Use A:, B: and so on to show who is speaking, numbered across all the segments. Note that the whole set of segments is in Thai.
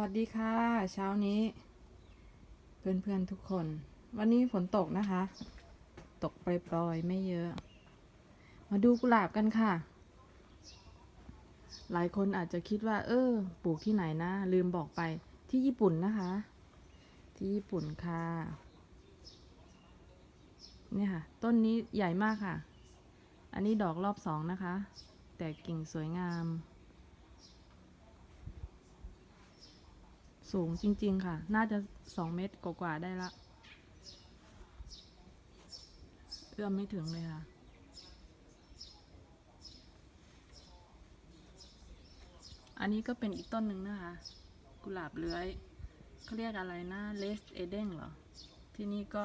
A: วัสดีค่ะ เช้านี้ เพื่อนๆทุกคน วันนี้ฝนตกนะคะ ตกปล่อยๆไม่เยอะ มาดูกุหลาบกันค่ะ หลายคนอาจจะคิดว่า เออปลูกที่ไหนนะ ลืมบอกไปที่ญี่ปุ่นนะคะ ที่ญี่ปุ่นค่ะเนี่ยค่ะ ต้นนี้ใหญ่มากค่ะ อันนี้ดอกรอบสองนะคะ แต่กิ่งสวยงาม สูงจริง ๆ ค่ะ น่าจะสองเมตรกว่าๆได้ละ เอื้อมไม่ถึงเลยค่ะ อันนี้ก็เป็นอีกต้นหนึ่งนะคะ กุหลาบเลื้อยเขาเรียกอะไรนะเลสเอเดนเหรอ ที่นี่ก็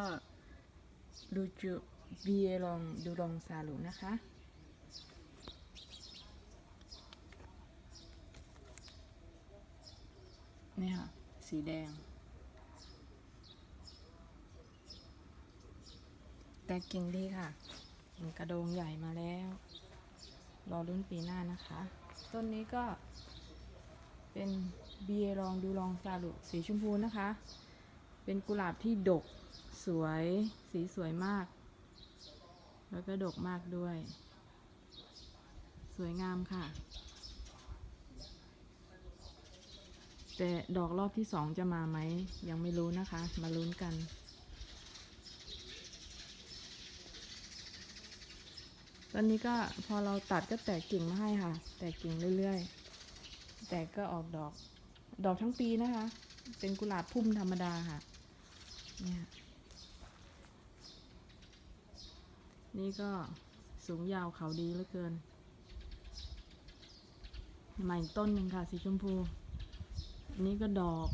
A: ดูจูเบียลองดูลองซาลูนะคะนี่ค่ะ สีแดง แต่กิ่งดีค่ะกิ่งกระโดงใหญ่มาแล้ว รอรุ่นปีหน้านะคะ ต้นนี้ก็เป็นเบียรองดูลองซาลุสีชมพูนะคะ เป็นกุหลาบที่ดกสวยสีสวยมาก แล้วก็ดกมากด้วย สวยงามค่ะ แต่ดอกรอบที่สองจะมาไหม ยังไม่รู้นะคะ มาลุ้นกัน ตอนนี้ก็พอเราตัดก็แตกกิ่งมาให้ค่ะ แตกกิ่งเรื่อยๆ แต่ก็ออกดอก ดอกทั้งปีนะคะ เป็นกุหลาบพุ่มธรรมดาค่ะ เนี่ยนี่ก็สูงยาวเขาดีเหลือเกิน ใหม่ต้นหนึ่งค่ะสีชมพู อันนี้ก็ดอก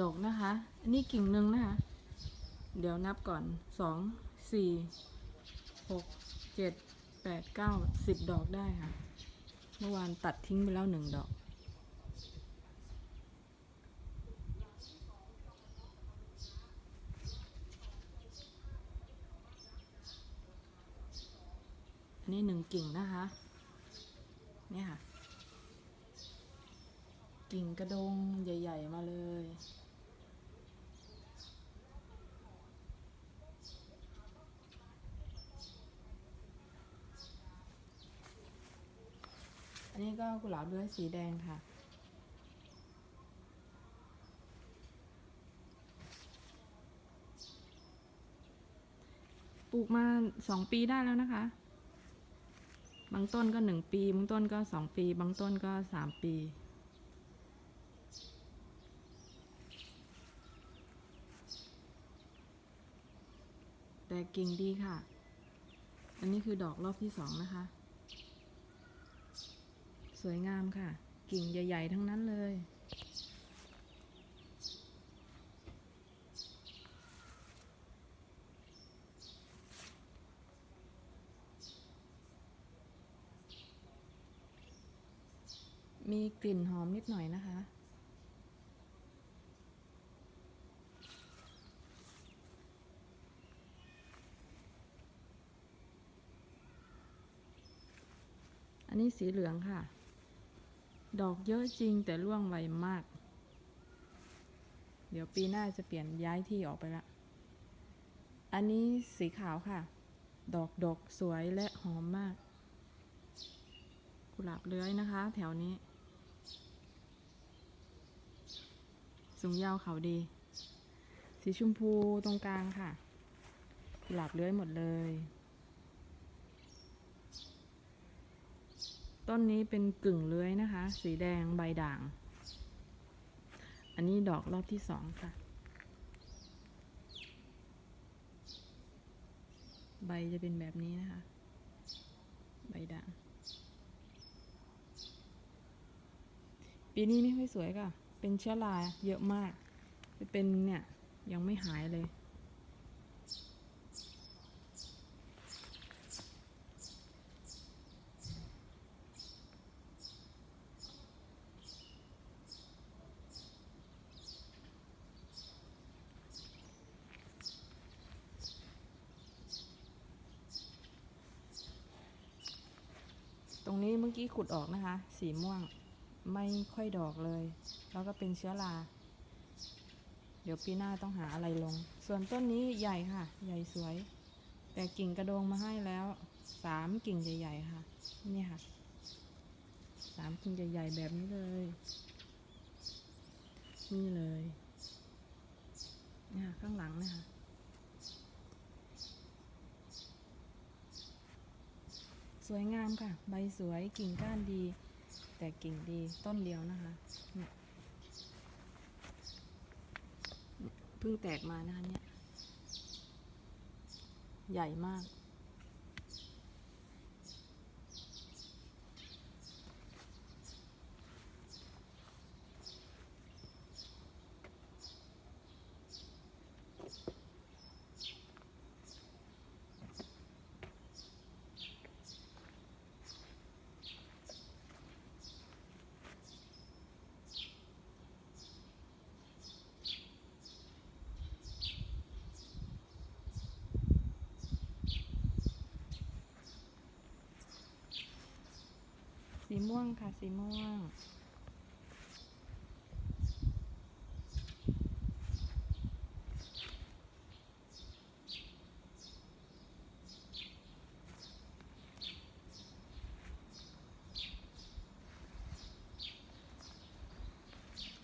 A: ดอกนะคะ อันนี้กิ่งหนึ่งนะคะ เดี๋ยวนับก่อนสองสี่หกเจ็ดแปดเก้าสิบดอกได้ค่ะ เมื่อวานตัดทิ้งไปแล้วหนึ่งดอก อันนี้หนึ่งกิ่งนะคะ เนี่ยค่ะ กิ่งกระดงใหญ่ ๆ มาเลย อันนี้ก็กุหลาบเลื้อยสีแดงค่ะปลูกมาสองปีได้แล้วนะคะ บางต้นก็หนึ่งปี บางต้นก็สองปี บางต้นก็สามปี แต่กิ่งดีค่ะ อันนี้คือดอกรอบที่สองนะคะ สวยงามค่ะ กิ่งใหญ่ ๆ ทั้งนั้นเลย มีกลิ่นหอมนิดหน่อยนะคะ อันนี้สีเหลืองค่ะ ดอกเยอะจริงแต่ร่วงไวมาก เดี๋ยวปีหน้าจะเปลี่ยนย้ายที่ออกไปละ อันนี้สีขาวค่ะ ดอกดกสวยและหอมมาก กุหลาบเลื้อยนะคะ แถวนี้ สูงยาวเขาดี สีชมพูตรงกลางค่ะ กุหลาบเลื้อยหมดเลย ต้นนี้เป็นกึ่งเลื้อยนะคะ สีแดงใบด่าง อันนี้ดอกรอบที่สองค่ะ ใบจะเป็นแบบนี้นะคะ ใบด่าง ปีนี้ไม่ค่อยสวยค่ะ เป็นเชื้อราเยอะมาก จะเป็นเนี่ย ยังไม่หายเลย รงนี้เมื่อกี้ขุดออกนะคะ สีม่วงไม่ค่อยดอกเลย แล้วก็เป็นเชื้อรา เดี๋ยวปีหน้าต้องหาอะไรลง ส่วนต้นนี้ใหญ่ค่ะ ใหญ่สวย แต่กิ่งกระโดงมาให้แล้วสามกิ่งใหญ่ๆค่ะนี่ค่ะสามกิ่งใหญ่ๆแบบนี้เลย นี่เลยเนี่ยค่ะข้างหลังนะคะ สวยงามค่ะ ใบสวยกิ่งก้านดี แต่กิ่งดีต้นเดียวนะคะเนี่ยเนี่ยเพิ่งแตกมานะคะเนี่ยใหญ่มาก สี ม่วงค่ะ สีม่วง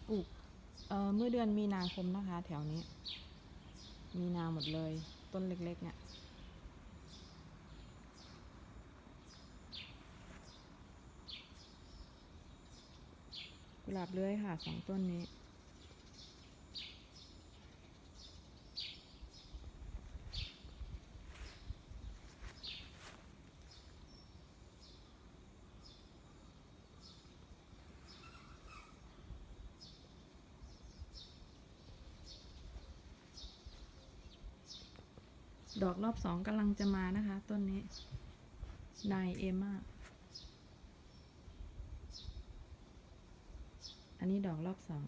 A: ปลูกเอ่อเมื่อเดือนมีนาคมนะคะ แถวนี้ มีนาหมดเลย ต้นเล็กๆเนี่ย กุหลาบเลื้อยค่ะสองต้นนี้ ดอกรอบสองกำลังจะมานะคะ ต้นนี้นายเอม่า นนี้ดอกรอบสอง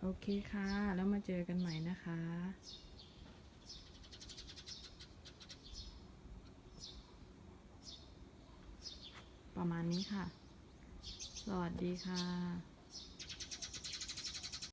A: โอเคค่ะ แล้วมาเจอกันใหม่นะคะประมาณนี้ค่ะ สวัสดีค่ะ